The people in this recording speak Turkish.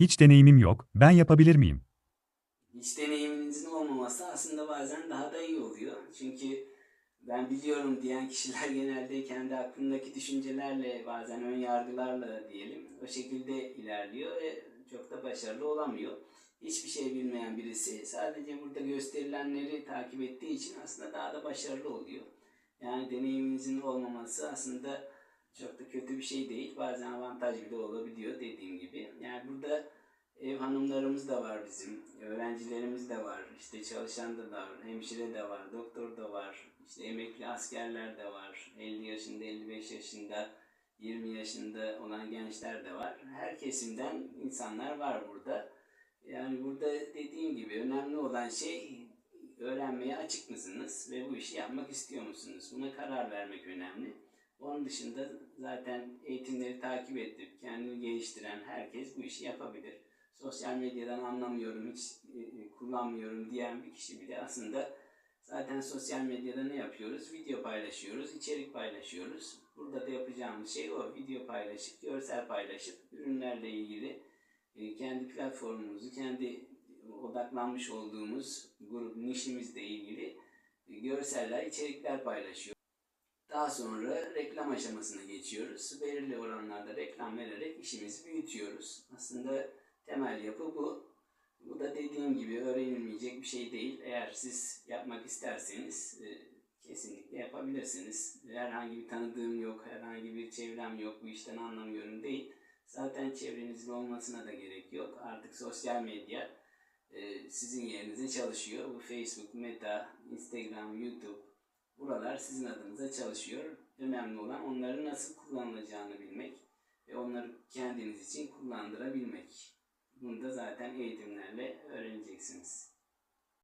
Hiç deneyimim yok, ben yapabilir miyim? Hiç deneyiminizin olmaması aslında bazen daha da iyi oluyor. Çünkü ben biliyorum diyen kişiler genelde kendi aklındaki düşüncelerle bazen ön yargılarla diyelim o şekilde ilerliyor ve çok da başarılı olamıyor. Hiçbir şey bilmeyen birisi sadece burada gösterilenleri takip ettiği için aslında daha da başarılı oluyor. Yani deneyiminizin olmaması aslında çok da kötü bir şey değil. Bazen avantaj bile olabiliyor dediğim gibi. Yani hanımlarımız da var bizim, öğrencilerimiz de var, işte çalışan da var, hemşire de var, doktor da var, işte emekli askerler de var, 50 yaşında, 55 yaşında, 20 yaşında olan gençler de var. Her kesimden insanlar var burada. Yani burada dediğim gibi önemli olan şey öğrenmeye açık mısınız ve bu işi yapmak istiyor musunuz? Buna karar vermek önemli. Onun dışında zaten eğitimleri takip edip kendini geliştiren herkes bu işi yapabilir. Sosyal medyadan anlamıyorum, hiç e, kullanmıyorum diyen bir kişi bile aslında zaten sosyal medyada ne yapıyoruz? Video paylaşıyoruz, içerik paylaşıyoruz. Burada da yapacağımız şey o video paylaşıp, görsel paylaşıp ürünlerle ilgili e, kendi platformumuzu, kendi odaklanmış olduğumuz grup nişimizle ilgili e, görseller, içerikler paylaşıyor. Daha sonra reklam aşamasına geçiyoruz. Belirli oranlarda reklam vererek işimizi büyütüyoruz. Aslında temel yapı bu. Bu da dediğim gibi öğrenilmeyecek bir şey değil. Eğer siz yapmak isterseniz e, kesinlikle yapabilirsiniz. Herhangi bir tanıdığım yok, herhangi bir çevrem yok, bu işten anlamıyorum değil. Zaten çevrenizin olmasına da gerek yok. Artık sosyal medya e, sizin yerinize çalışıyor. Bu Facebook, Meta, Instagram, YouTube buralar sizin adınıza çalışıyor. Önemli olan onları nasıl kullanılacağını bilmek ve onları kendiniz için kullandırabilmek. Bunu da zaten eğitimlerle öğreneceksiniz.